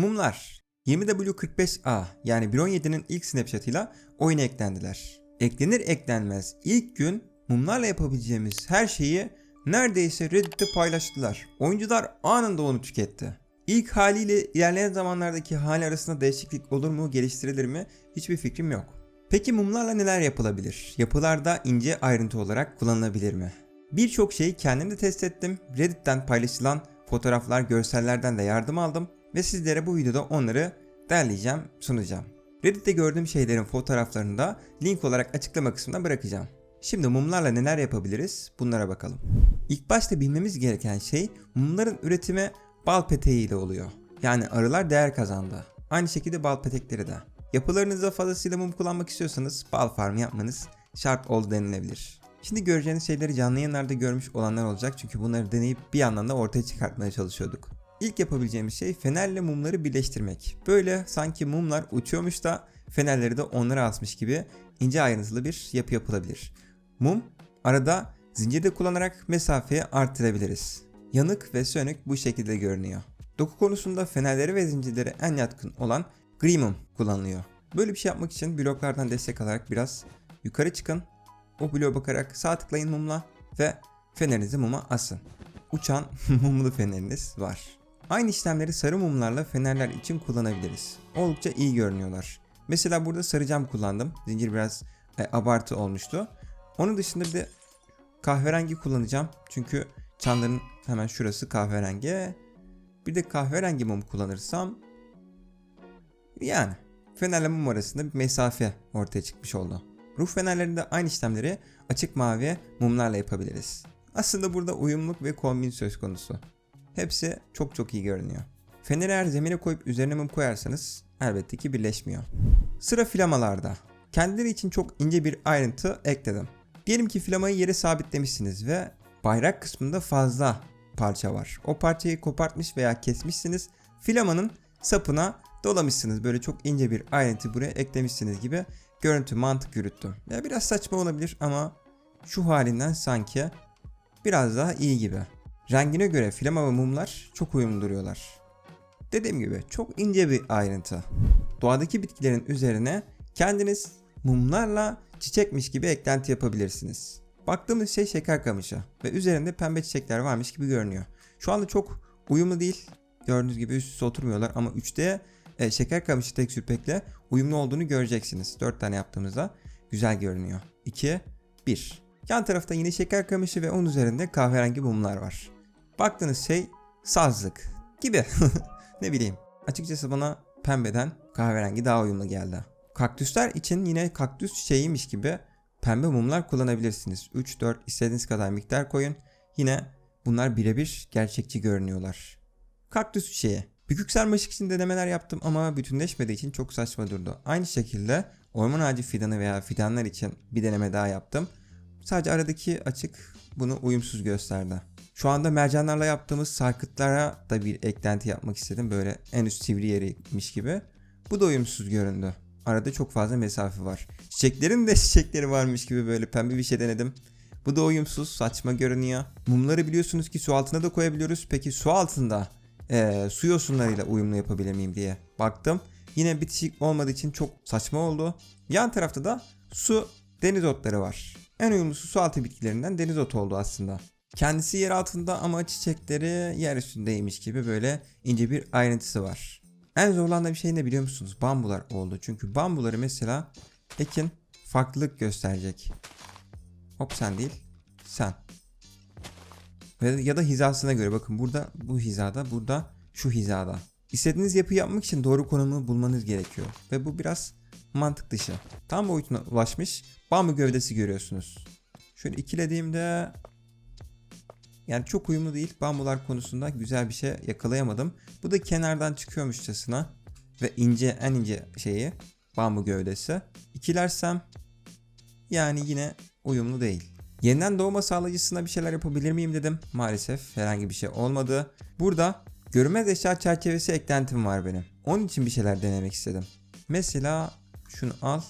Mumlar 20W45A yani 1.17'nin ilk snapshotıyla oyuna eklendiler. Eklenir eklenmez ilk gün mumlarla yapabileceğimiz her şeyi neredeyse Reddit'te paylaştılar. Oyuncular anında onu tüketti. İlk haliyle ilerleyen zamanlardaki hali arasında değişiklik olur mu, geliştirilir mi hiçbir fikrim yok. Peki mumlarla neler yapılabilir? Yapılarda ince ayrıntı olarak kullanılabilir mi? Birçok şeyi kendim de test ettim. Reddit'ten paylaşılan fotoğraflar, görsellerden de yardım aldım ve sizlere bu videoda onları derleyeceğim, sunacağım. Reddit'te gördüğüm şeylerin fotoğraflarını da link olarak açıklama kısmına bırakacağım. Şimdi mumlarla neler yapabiliriz? Bunlara bakalım. İlk başta bilmemiz gereken şey mumların üretimi bal peteği ile oluyor. Yani arılar değer kazandı. Aynı şekilde bal petekleri de. Yapılarınızda fazlasıyla mum kullanmak istiyorsanız bal farmı yapmanız şart oldu denilebilir. Şimdi göreceğiniz şeyleri canlı yayınlarda görmüş olanlar olacak çünkü bunları deneyip bir yandan da ortaya çıkartmaya çalışıyorduk. İlk yapabileceğimiz şey fenerle mumları birleştirmek. Böyle sanki mumlar uçuyormuş da fenerleri de onlara asmış gibi ince ayrıntılı bir yapı yapılabilir. Mum arada zincirde kullanarak mesafeyi arttırabiliriz. Yanık ve sönük bu şekilde görünüyor. Doku konusunda fenerleri ve zincirlere en yatkın olan gri mum kullanılıyor. Böyle bir şey yapmak için bloklardan destek alarak biraz yukarı çıkın. O bloğa bakarak sağ tıklayın mumla ve fenerinizi muma asın. Uçan mumlu feneriniz var. Aynı işlemleri sarı mumlarla fenerler için kullanabiliriz. Oldukça iyi görünüyorlar. Mesela burada sarı cam kullandım. Zincir biraz e, abartı olmuştu. Onun dışında bir de kahverengi kullanacağım. Çünkü çanların hemen şurası kahverengi. Bir de kahverengi mum kullanırsam yani fenerle mum arasında bir mesafe ortaya çıkmış oldu. Ruh fenerlerinde aynı işlemleri açık mavi mumlarla yapabiliriz. Aslında burada uyumluluk ve kombin söz konusu. Hepsi çok çok iyi görünüyor. Feneri eğer zemine koyup üzerine mum koyarsanız elbette ki birleşmiyor. Sıra flamalarda. Kendileri için çok ince bir ayrıntı ekledim. Diyelim ki flamayı yere sabitlemişsiniz ve bayrak kısmında fazla parça var. O parçayı kopartmış veya kesmişsiniz. Flamanın sapına dolamışsınız. Böyle çok ince bir ayrıntı buraya eklemişsiniz gibi görüntü mantık yürüttüm. Ya biraz saçma olabilir ama şu halinden sanki biraz daha iyi gibi. Rengine göre flama ve mumlar çok uyumlu duruyorlar. Dediğim gibi çok ince bir ayrıntı. Doğadaki bitkilerin üzerine kendiniz mumlarla çiçekmiş gibi eklenti yapabilirsiniz. Baktığımız şey şeker kamışı ve üzerinde pembe çiçekler varmış gibi görünüyor. Şu anda çok uyumlu değil. Gördüğünüz gibi üst üste oturmuyorlar ama 3D e, şeker kamışı tek sürpekle uyumlu olduğunu göreceksiniz. 4 tane yaptığımızda güzel görünüyor. 2, 1. Yan tarafta yine şeker kamışı ve onun üzerinde kahverengi mumlar var. Baktığınız şey sazlık gibi. ne bileyim. Açıkçası bana pembeden kahverengi daha uyumlu geldi. Kaktüsler için yine kaktüs çiçeğiymiş gibi pembe mumlar kullanabilirsiniz. 3-4 istediğiniz kadar miktar koyun. Yine bunlar birebir gerçekçi görünüyorlar. Kaktüs çiçeği. Bükük sarmaşık için denemeler yaptım ama bütünleşmediği için çok saçma durdu. Aynı şekilde orman ağacı fidanı veya fidanlar için bir deneme daha yaptım. Sadece aradaki açık bunu uyumsuz gösterdi. Şu anda mercanlarla yaptığımız sarkıtlara da bir eklenti yapmak istedim. Böyle en üst sivri yeriymiş gibi. Bu da uyumsuz göründü. Arada çok fazla mesafe var. Çiçeklerin de çiçekleri varmış gibi böyle pembe bir şey denedim. Bu da uyumsuz, saçma görünüyor. Mumları biliyorsunuz ki su altına da koyabiliyoruz. Peki su altında e, su yosunlarıyla uyumlu yapabilir miyim diye baktım. Yine bitişik olmadığı için çok saçma oldu. Yan tarafta da su deniz otları var. En uyumlusu su altı bitkilerinden deniz otu oldu aslında. Kendisi yer altında ama çiçekleri yer üstündeymiş gibi böyle ince bir ayrıntısı var. En zorlandığım şey ne biliyor musunuz? Bambular oldu. Çünkü bambuları mesela ekin farklılık gösterecek. Hop sen değil, sen. Ve ya da hizasına göre bakın burada bu hizada, burada şu hizada. İstediğiniz yapı yapmak için doğru konumu bulmanız gerekiyor. Ve bu biraz mantık dışı. Tam boyutuna ulaşmış bambu gövdesi görüyorsunuz. Şöyle ikilediğimde yani çok uyumlu değil. Bambular konusunda güzel bir şey yakalayamadım. Bu da kenardan çıkıyormuşçasına ve ince en ince şeyi bambu gövdesi. İkilersem yani yine uyumlu değil. Yeniden doğma sağlayıcısına bir şeyler yapabilir miyim dedim. Maalesef herhangi bir şey olmadı. Burada görünmez eşya çerçevesi eklentim var benim. Onun için bir şeyler denemek istedim. Mesela şunu al.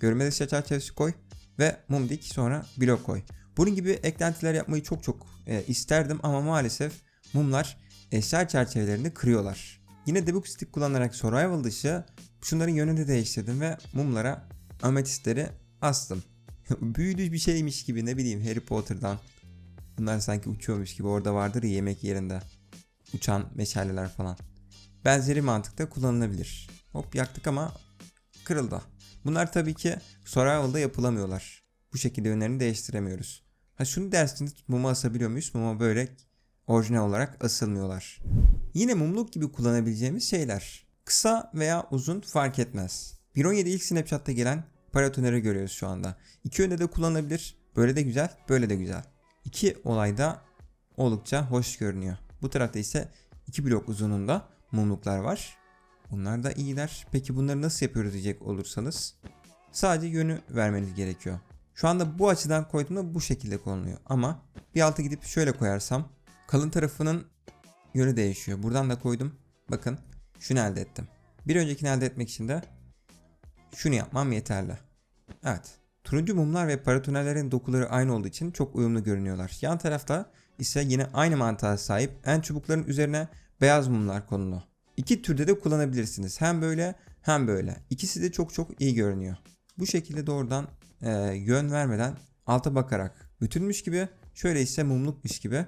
Görünmez eşya çerçevesi koy. Ve mum dik sonra blok koy. Bunun gibi eklentiler yapmayı çok çok e, isterdim ama maalesef mumlar eşya çerçevelerini kırıyorlar. Yine debug stick kullanarak survival dışı şunların yönünü değiştirdim ve mumlara ametistleri astım. Büyülü bir şeymiş gibi ne bileyim Harry Potter'dan. Bunlar sanki uçuyormuş gibi orada vardır ya yemek yerinde. Uçan meşaleler falan. Benzeri mantıkta kullanılabilir. Hop yaktık ama kırıldı. Bunlar tabii ki survival'da yapılamıyorlar. Bu şekilde yönlerini değiştiremiyoruz. Ha şunu dersiniz muma asabiliyor muyuz? Muma böyle orijinal olarak asılmıyorlar. Yine mumluk gibi kullanabileceğimiz şeyler. Kısa veya uzun fark etmez. 1.17 ilk Snapchat'ta gelen paratoneri görüyoruz şu anda. İki yönde de kullanılabilir. Böyle de güzel, böyle de güzel. İki olayda oldukça hoş görünüyor. Bu tarafta ise 2 blok uzunluğunda mumluklar var. Bunlar da iyiler. Peki bunları nasıl yapıyoruz diyecek olursanız sadece yönü vermeniz gerekiyor. Şu anda bu açıdan koyduğumda bu şekilde konuluyor. Ama bir alta gidip şöyle koyarsam kalın tarafının yönü değişiyor. Buradan da koydum. Bakın şunu elde ettim. Bir öncekini elde etmek için de şunu yapmam yeterli. Evet. Turuncu mumlar ve paratonellerin dokuları aynı olduğu için çok uyumlu görünüyorlar. Yan tarafta ise yine aynı mantığa sahip en çubukların üzerine beyaz mumlar konulu. İki türde de kullanabilirsiniz. Hem böyle hem böyle. İkisi de çok çok iyi görünüyor. Bu şekilde doğrudan e, yön vermeden alta bakarak bütünmüş gibi şöyle ise mumlukmuş gibi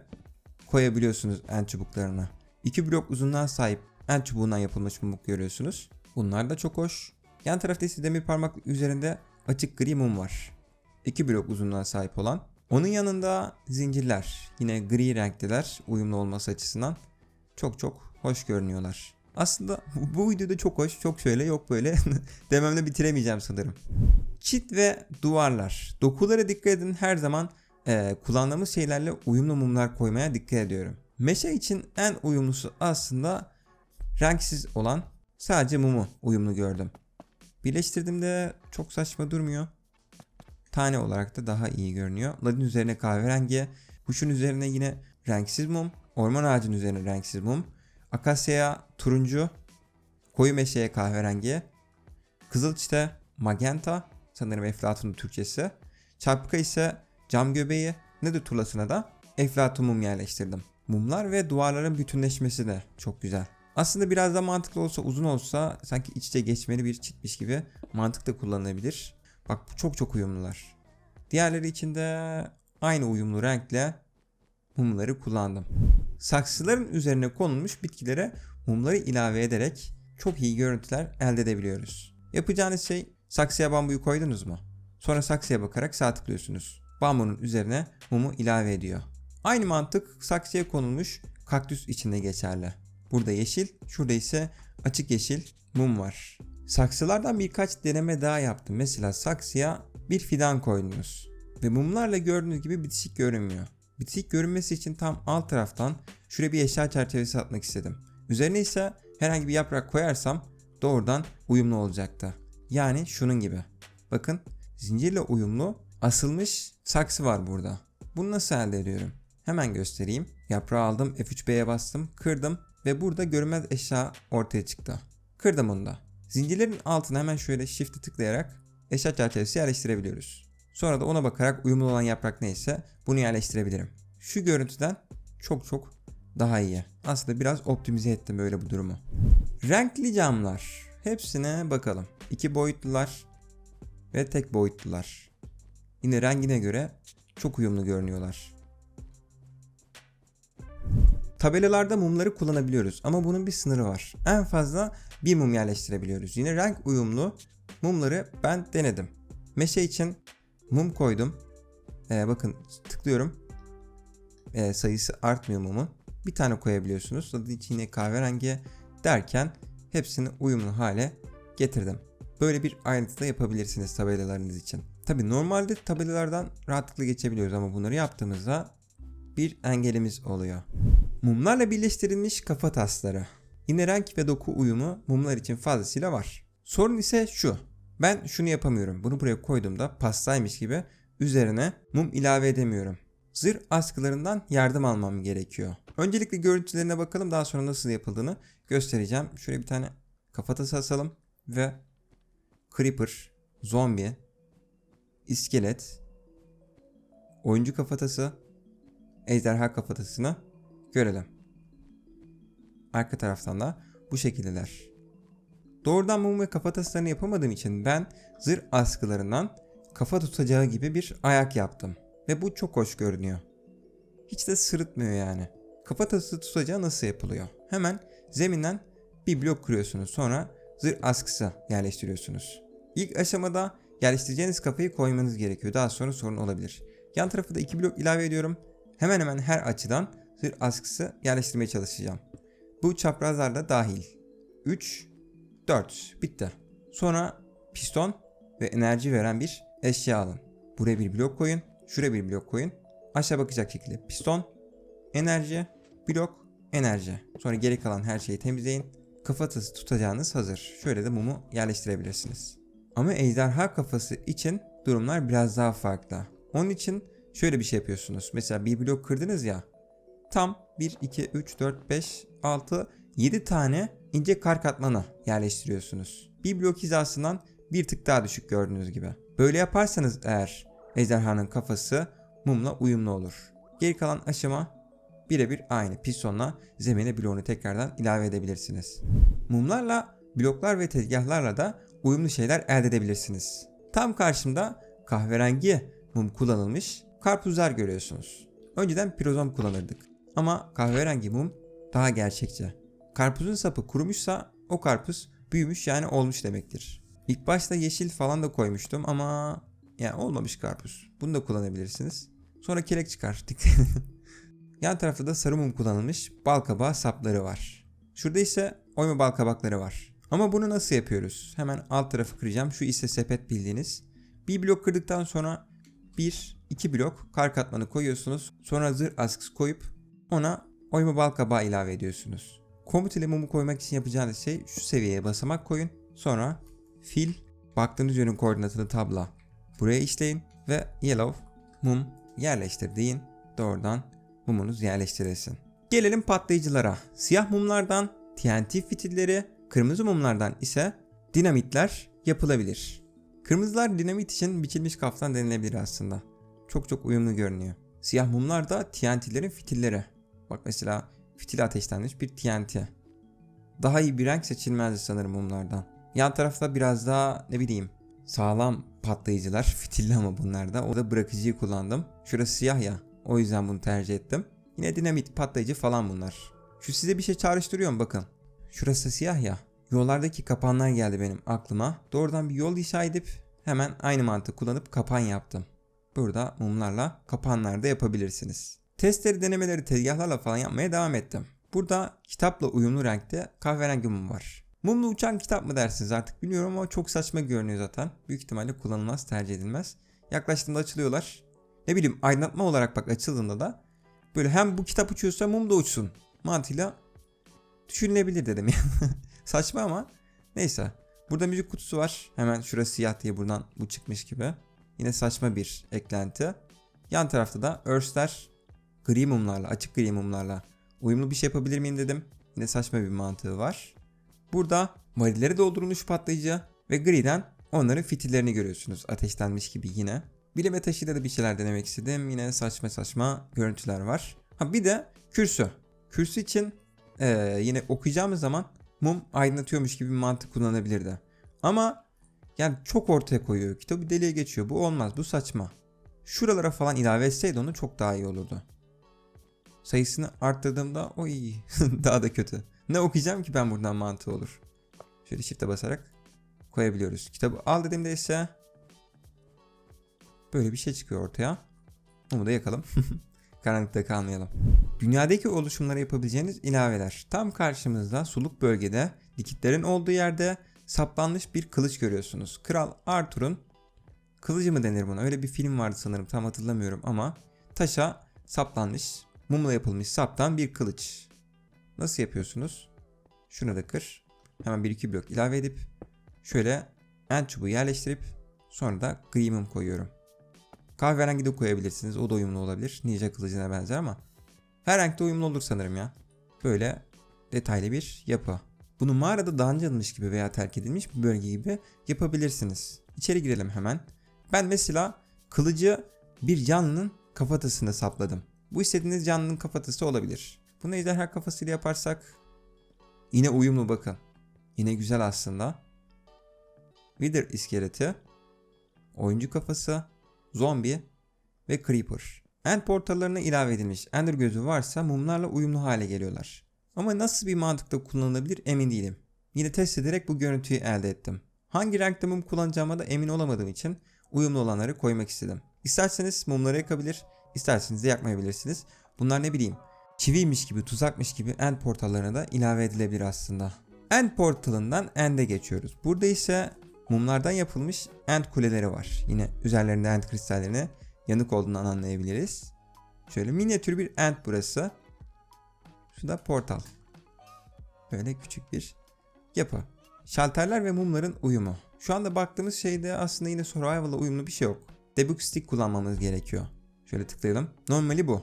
koyabiliyorsunuz en çubuklarını. İki blok uzunluğa sahip en çubuğundan yapılmış mumluk görüyorsunuz. Bunlar da çok hoş. Yan tarafta ise demir parmak üzerinde açık gri mum var. İki blok uzunluğa sahip olan. Onun yanında zincirler. Yine gri renkteler uyumlu olması açısından. Çok çok hoş görünüyorlar. Aslında bu, videoda çok hoş, çok şöyle yok böyle dememle bitiremeyeceğim sanırım. Çit ve duvarlar. Dokulara dikkat edin her zaman e, kullandığımız şeylerle uyumlu mumlar koymaya dikkat ediyorum. Meşe için en uyumlusu aslında renksiz olan sadece mumu uyumlu gördüm. Birleştirdiğimde çok saçma durmuyor. Tane olarak da daha iyi görünüyor. Ladin üzerine kahverengi, kuşun üzerine yine renksiz mum, orman ağacının üzerine renksiz mum, akasyaya turuncu, koyu meşeye kahverengi, kızılçite magenta, sanırım eflatun Türkçesi, çarpıka ise cam göbeği, nedir tulasına da eflatun mum yerleştirdim. Mumlar ve duvarların bütünleşmesi de çok güzel. Aslında biraz da mantıklı olsa uzun olsa sanki iç içe geçmeli bir çitmiş gibi mantıklı kullanılabilir. Bak bu çok çok uyumlular. Diğerleri için de aynı uyumlu renkle mumları kullandım. Saksıların üzerine konulmuş bitkilere mumları ilave ederek çok iyi görüntüler elde edebiliyoruz. Yapacağınız şey saksıya bambuyu koydunuz mu? Sonra saksıya bakarak sağ tıklıyorsunuz. Bambunun üzerine mumu ilave ediyor. Aynı mantık saksıya konulmuş kaktüs içinde geçerli. Burada yeşil, şurada ise açık yeşil mum var. Saksılardan birkaç deneme daha yaptım. Mesela saksıya bir fidan koydunuz. Ve mumlarla gördüğünüz gibi bitişik görünmüyor. Bitişik görünmesi için tam alt taraftan şuraya bir eşya çerçevesi atmak istedim. Üzerine ise herhangi bir yaprak koyarsam doğrudan uyumlu olacaktı. Yani şunun gibi. Bakın zincirle uyumlu asılmış saksı var burada. Bunu nasıl elde ediyorum? Hemen göstereyim. Yaprağı aldım, F3B'ye bastım, kırdım ve burada görünmez eşya ortaya çıktı. Kırdım onu da. Zincirlerin altına hemen şöyle shift'i tıklayarak eşya çerçevesi yerleştirebiliyoruz. Sonra da ona bakarak uyumlu olan yaprak neyse bunu yerleştirebilirim. Şu görüntüden çok çok daha iyi. Aslında biraz optimize ettim böyle bu durumu. Renkli camlar. Hepsine bakalım. İki boyutlular ve tek boyutlular. Yine rengine göre çok uyumlu görünüyorlar. Tabelalarda mumları kullanabiliyoruz ama bunun bir sınırı var. En fazla bir mum yerleştirebiliyoruz. Yine renk uyumlu mumları ben denedim. Meşe için mum koydum. Ee, bakın tıklıyorum. Ee, sayısı artmıyor mumun. Bir tane koyabiliyorsunuz. Tadı içine kahverengi derken hepsini uyumlu hale getirdim. Böyle bir ayrıntı da yapabilirsiniz tabelalarınız için. Tabi normalde tabelalardan rahatlıkla geçebiliyoruz ama bunları yaptığımızda bir engelimiz oluyor. Mumlarla birleştirilmiş kafa tasları. Yine renk ve doku uyumu mumlar için fazlasıyla var. Sorun ise şu. Ben şunu yapamıyorum. Bunu buraya koyduğumda pastaymış gibi üzerine mum ilave edemiyorum. Zırh askılarından yardım almam gerekiyor. Öncelikle görüntülerine bakalım daha sonra nasıl yapıldığını göstereceğim. Şöyle bir tane kafatası asalım ve Creeper, zombi, iskelet, oyuncu kafatası, ejderha kafatasını görelim. Arka taraftan da bu şekildeler. Doğrudan mum ve kafa taslarını yapamadığım için ben zırh askılarından kafa tutacağı gibi bir ayak yaptım. Ve bu çok hoş görünüyor. Hiç de sırıtmıyor yani. Kafa tası tutacağı nasıl yapılıyor? Hemen zeminden bir blok kuruyorsunuz. Sonra zırh askısı yerleştiriyorsunuz. İlk aşamada yerleştireceğiniz kafayı koymanız gerekiyor. Daha sonra sorun olabilir. Yan tarafı da iki blok ilave ediyorum. Hemen hemen her açıdan zırh askısı yerleştirmeye çalışacağım. Bu çaprazlar da dahil. 3, 4. Bitti. Sonra piston ve enerji veren bir eşya alın. Buraya bir blok koyun. Şuraya bir blok koyun. Aşağı bakacak şekilde piston, enerji, blok, enerji. Sonra geri kalan her şeyi temizleyin. Kafatası tutacağınız hazır. Şöyle de mumu yerleştirebilirsiniz. Ama ejderha kafası için durumlar biraz daha farklı. Onun için şöyle bir şey yapıyorsunuz. Mesela bir blok kırdınız ya. Tam 1, 2, 3, 4, 5, 6, 7 tane ince kar katmanı yerleştiriyorsunuz. Bir blok hizasından bir tık daha düşük gördüğünüz gibi. Böyle yaparsanız eğer ejderhanın kafası mumla uyumlu olur. Geri kalan aşama birebir aynı. Pistonla zemine bloğunu tekrardan ilave edebilirsiniz. Mumlarla, bloklar ve tezgahlarla da uyumlu şeyler elde edebilirsiniz. Tam karşımda kahverengi mum kullanılmış karpuzlar görüyorsunuz. Önceden pirozom kullanırdık. Ama kahverengi mum daha gerçekçi. Karpuzun sapı kurumuşsa o karpuz büyümüş yani olmuş demektir. İlk başta yeşil falan da koymuştum ama yani olmamış karpuz. Bunu da kullanabilirsiniz. Sonra kelek çıkar. Yan tarafta da sarı mum kullanılmış bal kabağı sapları var. Şurada ise oyma bal kabakları var. Ama bunu nasıl yapıyoruz? Hemen alt tarafı kıracağım. Şu ise sepet bildiğiniz. Bir blok kırdıktan sonra bir, iki blok kar katmanı koyuyorsunuz. Sonra zırh askısı koyup ona oyma bal kabağı ilave ediyorsunuz. Komut ile mumu koymak için yapacağınız şey şu seviyeye basamak koyun. Sonra fil, baktığınız yönün koordinatını tabla. Buraya işleyin ve yellow, mum yerleştir deyin. Doğrudan mumunuz yerleştirilsin. Gelelim patlayıcılara. Siyah mumlardan TNT fitilleri, kırmızı mumlardan ise dinamitler yapılabilir. Kırmızılar dinamit için biçilmiş kaftan denilebilir aslında. Çok çok uyumlu görünüyor. Siyah mumlar da TNT'lerin fitilleri. Bak mesela fitil ateşlenmiş bir TNT. Daha iyi bir renk seçilmezdi sanırım mumlardan. Yan tarafta biraz daha ne bileyim sağlam patlayıcılar fitilli ama bunlar da. O da bırakıcıyı kullandım. Şurası siyah ya. O yüzden bunu tercih ettim. Yine dinamit patlayıcı falan bunlar. Şu size bir şey çağrıştırıyor mu bakın. Şurası siyah ya. Yollardaki kapanlar geldi benim aklıma. Doğrudan bir yol inşa edip hemen aynı mantığı kullanıp kapan yaptım. Burada mumlarla kapanlar da yapabilirsiniz. Testleri denemeleri tezgahlarla falan yapmaya devam ettim. Burada kitapla uyumlu renkte kahverengi mum var. Mumlu uçan kitap mı dersiniz artık bilmiyorum ama çok saçma görünüyor zaten. Büyük ihtimalle kullanılmaz, tercih edilmez. Yaklaştığımda açılıyorlar. Ne bileyim aydınlatma olarak bak açıldığında da böyle hem bu kitap uçuyorsa mum da uçsun mantığıyla düşünülebilir dedim yani. Saçma ama neyse. Burada müzik kutusu var. Hemen şurası siyah diye buradan bu çıkmış gibi. Yine saçma bir eklenti. Yan tarafta da Earth'ler gri mumlarla, açık gri mumlarla uyumlu bir şey yapabilir miyim dedim. Yine saçma bir mantığı var. Burada varilleri doldurulmuş patlayıcı ve griden onların fitillerini görüyorsunuz. Ateşlenmiş gibi yine. Bilime taşıyla da bir şeyler denemek istedim. Yine saçma saçma görüntüler var. Ha bir de kürsü. Kürsü için ee, yine okuyacağımız zaman mum aydınlatıyormuş gibi bir mantık kullanabilirdi. Ama yani çok ortaya koyuyor. Kitabı deliye geçiyor. Bu olmaz. Bu saçma. Şuralara falan ilave etseydi onu çok daha iyi olurdu. Sayısını arttırdığımda o iyi. daha da kötü. Ne okuyacağım ki ben buradan mantığı olur. Şöyle shift'e basarak koyabiliyoruz. Kitabı al dediğimde ise böyle bir şey çıkıyor ortaya. Onu da yakalım. Karanlıkta kalmayalım. Dünyadaki oluşumlara yapabileceğiniz ilaveler. Tam karşımızda suluk bölgede dikitlerin olduğu yerde saplanmış bir kılıç görüyorsunuz. Kral Arthur'un kılıcı mı denir buna? Öyle bir film vardı sanırım tam hatırlamıyorum ama taşa saplanmış, mumla yapılmış saptan bir kılıç. Nasıl yapıyorsunuz? Şunu da kır. Hemen bir iki blok ilave edip şöyle en çubuğu yerleştirip sonra da gri mum koyuyorum. Kahverengi de koyabilirsiniz. O da uyumlu olabilir. Ninja kılıcına benzer ama her renkte uyumlu olur sanırım ya. Böyle detaylı bir yapı. Bunu mağarada alınmış gibi veya terk edilmiş bir bölge gibi yapabilirsiniz. İçeri girelim hemen. Ben mesela kılıcı bir canlının kafatasına sapladım. Bu istediğiniz canlının kafatası olabilir. Bunu ejderha kafasıyla yaparsak Yine uyumlu bakın. Yine güzel aslında. Wither iskeleti, oyuncu kafası, zombi ve creeper. End portallarına ilave edilmiş Ender gözü varsa mumlarla uyumlu hale geliyorlar. Ama nasıl bir mantıkla kullanılabilir emin değilim. Yine test ederek bu görüntüyü elde ettim. Hangi renkte mum kullanacağıma da emin olamadığım için uyumlu olanları koymak istedim. İsterseniz mumları yakabilir, isterseniz de yakmayabilirsiniz. Bunlar ne bileyim çiviymiş gibi tuzakmış gibi end portallarına da ilave edilebilir aslında. End portalından end'e geçiyoruz. Burada ise mumlardan yapılmış end kuleleri var. Yine üzerlerinde end kristallerine yanık olduğundan anlayabiliriz. Şöyle minyatür bir end burası. Şu da portal. Böyle küçük bir yapı. Şalterler ve mumların uyumu. Şu anda baktığımız şeyde aslında yine survival'la uyumlu bir şey yok. Debug stick kullanmamız gerekiyor. Şöyle tıklayalım. Normali bu.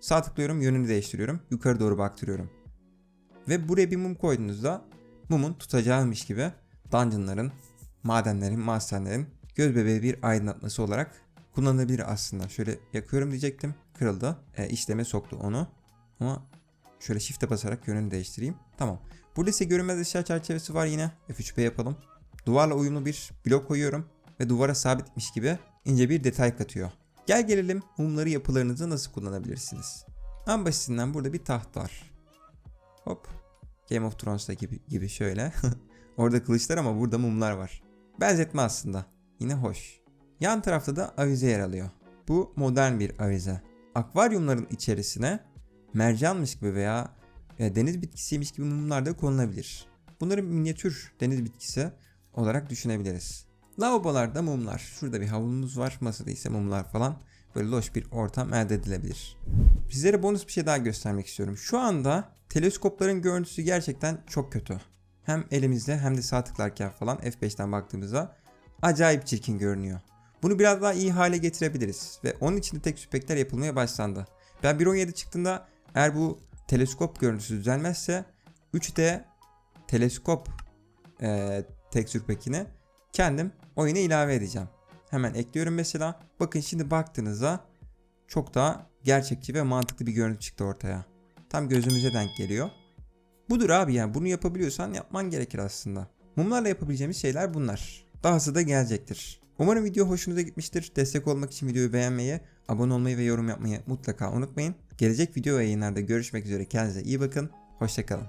Sağ tıklıyorum yönünü değiştiriyorum. Yukarı doğru baktırıyorum. Ve buraya bir mum koyduğunuzda mumun tutacağımış gibi dungeonların, madenlerin, masterlerin göz bebeği bir aydınlatması olarak kullanılabilir aslında. Şöyle yakıyorum diyecektim. Kırıldı. E, işleme soktu onu. Ama şöyle shift'e basarak yönünü değiştireyim. Tamam. Burada ise görünmez eşya çerçevesi var yine. F3P yapalım. Duvarla uyumlu bir blok koyuyorum. Ve duvara sabitmiş gibi ince bir detay katıyor. Gel gelelim mumları yapılarınızı nasıl kullanabilirsiniz. En basitinden burada bir taht var. Hop. Game of Thrones'ta gibi, gibi şöyle. Orada kılıçlar ama burada mumlar var. Benzetme aslında. Yine hoş. Yan tarafta da avize yer alıyor. Bu modern bir avize. Akvaryumların içerisine mercanmış gibi veya e, deniz bitkisiymiş gibi mumlar da konulabilir. Bunları minyatür deniz bitkisi olarak düşünebiliriz. Lavabolarda mumlar. Şurada bir havlumuz var. Masada ise mumlar falan. Böyle loş bir ortam elde edilebilir. Sizlere bonus bir şey daha göstermek istiyorum. Şu anda teleskopların görüntüsü gerçekten çok kötü. Hem elimizde hem de sağ tıklarken falan F5'ten baktığımızda acayip çirkin görünüyor. Bunu biraz daha iyi hale getirebiliriz ve onun için de tek spekler yapılmaya başlandı. Ben 1.17 çıktığında eğer bu teleskop görüntüsü düzelmezse 3D teleskop e, tekstür pekini kendim oyuna ilave edeceğim. Hemen ekliyorum mesela. Bakın şimdi baktığınızda çok daha gerçekçi ve mantıklı bir görüntü çıktı ortaya. Tam gözümüze denk geliyor. Budur abi yani bunu yapabiliyorsan yapman gerekir aslında. Mumlarla yapabileceğimiz şeyler bunlar. Dahası da gelecektir. Umarım video hoşunuza gitmiştir. Destek olmak için videoyu beğenmeyi, abone olmayı ve yorum yapmayı mutlaka unutmayın. Gelecek video yayınlarda görüşmek üzere. Kendinize iyi bakın. Hoşçakalın.